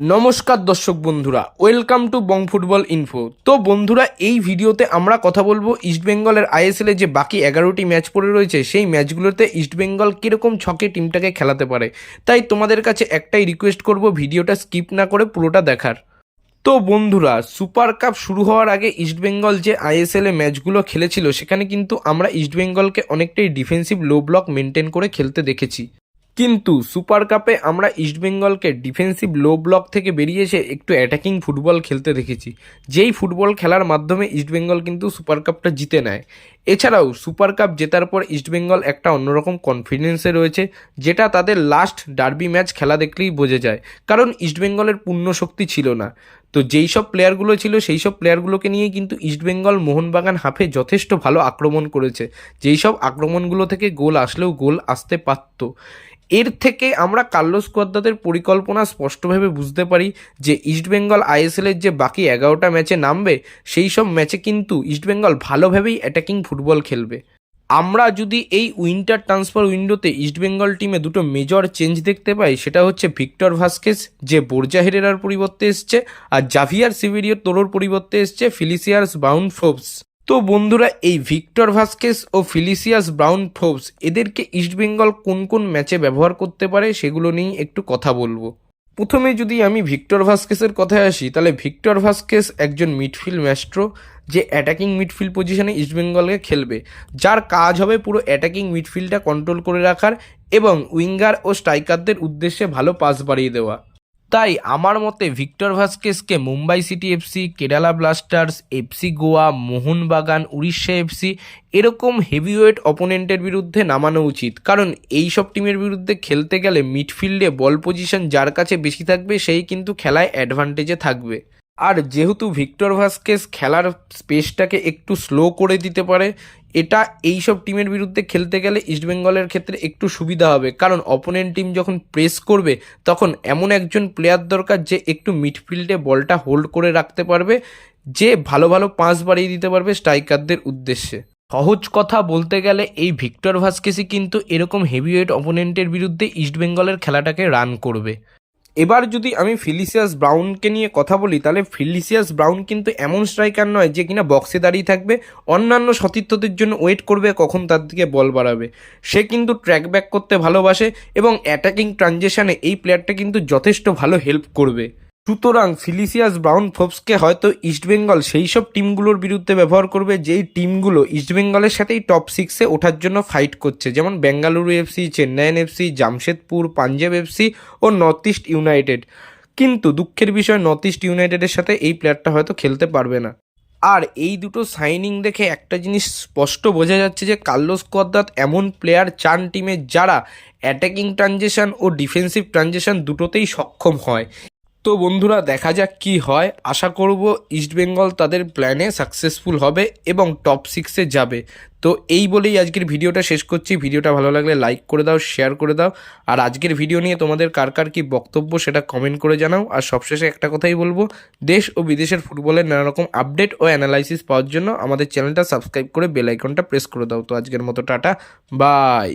নমস্কার দর্শক বন্ধুরা, welcome to Bong football info তো বন্ধুরা, এই ভিডিওতে আমরা কথা বলব ইস্টবেঙ্গলের আইএসএল এ যে বাকি এগারোটি ম্যাচ পড়ে রয়েছে, সেই ম্যাচগুলোতে ইস্টবেঙ্গল কীরকম ছকে টিমটাকে খেলাতে পারে। তাই তোমাদের কাছে একটাই রিকোয়েস্ট করব, ভিডিওটা স্কিপ না করে পুরোটা দেখার। তো বন্ধুরা সুপার কাপ শুরু হওয়ার আগে ইস্টবেঙ্গল যে আইএসএল এ ম্যাচগুলো খেলেছিল, সেখানে কিন্তু আমরা ইস্টবেঙ্গলকে অনেকটাই ডিফেন্সিভ লো ব্লক মেনটেন করে খেলতে দেখেছি। কিন্তু সুপার কাপে আমরা ইস্টবেঙ্গলকে ডিফেন্সিভ লো ব্লক থেকে বেরিয়ে এসে একটু অ্যাটাকিং ফুটবল খেলতে দেখেছি। যেই ফুটবল খেলার মাধ্যমে ইস্টবেঙ্গল কিন্তু সুপার কাপটা জিতে নেয়। এছাড়াও সুপার কাপ জেতার পর ইস্টবেঙ্গল একটা অন্যরকম কনফিডেন্সে রয়েছে, যেটা তাদের লাস্ট ডার্বি ম্যাচ খেলা দেখলেই বোঝা যায়। কারণ ইস্টবেঙ্গলের পূর্ণ শক্তি ছিল না। তো যেই সব প্লেয়ারগুলো ছিল, সেই সব প্লেয়ারগুলোকে নিয়ে কিন্তু ইস্টবেঙ্গল মোহনবাগান হাফে যথেষ্ট ভালো আক্রমণ করেছে। যেই সব আক্রমণগুলো থেকে গোল আসলেও গোল আসতে পারত। এর থেকে আমরা কার্লোস কোয়াদ্দাতের পরিকল্পনা স্পষ্টভাবে বুঝতে পারি যে ইস্টবেঙ্গল আইএসএলের যে বাকি এগারোটা ম্যাচে নামবে, সেই সব ম্যাচে কিন্তু ইস্টবেঙ্গল ভালোভাবেই অ্যাটাকিং ফুটবল খেলবে। আমরা যদি এই উইন্টার ট্রান্সফার উইন্ডোতে ইস্টবেঙ্গল টিমে দুটো মেজর চেঞ্জ দেখতে পাই, সেটা হচ্ছে ভিক্টর ভাস্কেস যে বোরজা হেরেরার পরিবর্তে এসছে, আর জাভিয়ার সিভিরিও তোরোর পরিবর্তে এসছে ফিলিসিয়ার্স বাউন্ড ফোবস তো বন্ধুরা, এই ভিক্টর ভাস্কেস ও ফিলিসিয়াস ব্রাউন ফোবস এদেরকে ইস্টবেঙ্গল কোন কোন ম্যাচে ব্যবহার করতে পারে, সেগুলো নিয়েই একটু কথা বলব। প্রথমে যদি আমি ভিক্টর ভাস্কেসের কথায় আসি, তাহলে ভিক্টর ভাস্কেস একজন মিডফিল্ড ম্যাস্ট্রো যে অ্যাটাকিং মিডফিল্ড পজিশনে ইস্টবেঙ্গলকে খেলবে। যার কাজ হবে পুরো অ্যাটাকিং মিডফিল্ডটা কন্ট্রোল করে রাখার এবং উইঙ্গার ও স্ট্রাইকারদের উদ্দেশ্যে ভালো পাস বাড়িয়ে দেওয়া। তাই আমার মতে Victor ভাস্কেসকে Mumbai city FC Kerala Blasters FC Goa, Mohun Bagan, Orissa FC এরকম হেভিওয়েট অপোনেন্টের বিরুদ্ধে নামানো উচিত। কারণ এই সব টিমের বিরুদ্ধে খেলতে গেলে মিডফিল্ডে বল পজিশন যার কাছে বেশি থাকবে, সেই কিন্তু খেলায় অ্যাডভান্টেজে থাকবে। আর যেহেতু ভিক্টর ভাস্কেস খেলার স্পেসটাকে একটু স্লো করে দিতে পারে, এটা এই সব টিমের বিরুদ্ধে খেলতে গেলে ইস্টবেঙ্গলের ক্ষেত্রে একটু সুবিধা হবে। কারণ অপোনেন্ট টিম যখন প্রেস করবে, তখন এমন একজন প্লেয়ার দরকার যে একটু মিডফিল্ডে বলটা হোল্ড করে রাখতে পারবে, যে ভালো ভালো পাস বাড়িয়ে দিতে পারবে স্ট্রাইকারদের উদ্দেশ্যে। সহজ কথা বলতে গেলে এই ভিক্টর ভাস্কেসই কিন্তু এরকম হেভিওয়েট অপোনেন্টের বিরুদ্ধে ইস্টবেঙ্গলের খেলাটাকে রান করবে। এবার যদি আমি ফিলিসিয়াস ব্রাউনকে নিয়ে কথা বলি, তাহলে ফিলিসিয়াস ব্রাউন কিন্তু এমন স্ট্রাইকার নয় যে কিনা বক্সে দাঁড়িয়ে থাকবে, অন্যান্য সতীর্থদের জন্য ওয়েট করবে, কখন তার দিকে বল বাড়াবে। সে কিন্তু ট্র্যাক ব্যাক করতে ভালোবাসে এবং অ্যাটাকিং ট্রানজেকশানে এই প্লেয়ারটা কিন্তু যথেষ্ট ভালো হেল্প করবে। সুতরাং ফিলিসিয়াস ব্রাউন ফোপসকে হয়তো ইস্টবেঙ্গল সেই সব টিমগুলোর বিরুদ্ধে ব্যবহার করবে, যেই টিমগুলো ইস্টবেঙ্গলের সাথেই টপ সিক্সে ওঠার জন্য ফাইট করছে। যেমন Bengaluru FC Chennaiyin FC, Jamshedpur, Punjab FC ও নর্থ ইস্ট ইউনাইটেড কিন্তু দুঃখের বিষয় নর্থ ইস্ট ইউনাইটেডের সাথে এই প্লেয়ারটা হয়তো খেলতে পারবে না। আর এই দুটো সাইনিং দেখে একটা জিনিস স্পষ্ট বোঝা যাচ্ছে যে কার্লোস কোয়াদ্দাত এমন প্লেয়ার চান টিমে যারা অ্যাটাকিং ট্রানজেকশন ও ডিফেন্সিভ ট্রানজেকশন দুটোতেই সক্ষম হয়। তো বন্ধুরা, দেখা যাক কি হয়। আশা করব ইস্টবেঙ্গল তাদের প্ল্যানে সাকসেসফুল হবে এবং টপ সিক্সে যাবে। তো এই বলেই আজকের ভিডিওটা শেষ করছি। ভিডিওটা ভালো লাগলে লাইক করে দাও শেয়ার করে দাও। আর আজকের ভিডিও নিয়ে তোমাদের কার কার কী বক্তব্য সেটা কমেন্ট করে জানাও। আর সবশেষে একটা কথাই বলব, দেশ ও বিদেশের ফুটবলের নানা রকম আপডেট ও অ্যানালাইসিস পাওয়ার জন্য আমাদের চ্যানেলটা সাবস্ক্রাইব করে বেল আইকনটা প্রেস করে দাও। তো আজকের মতো টাটা বাই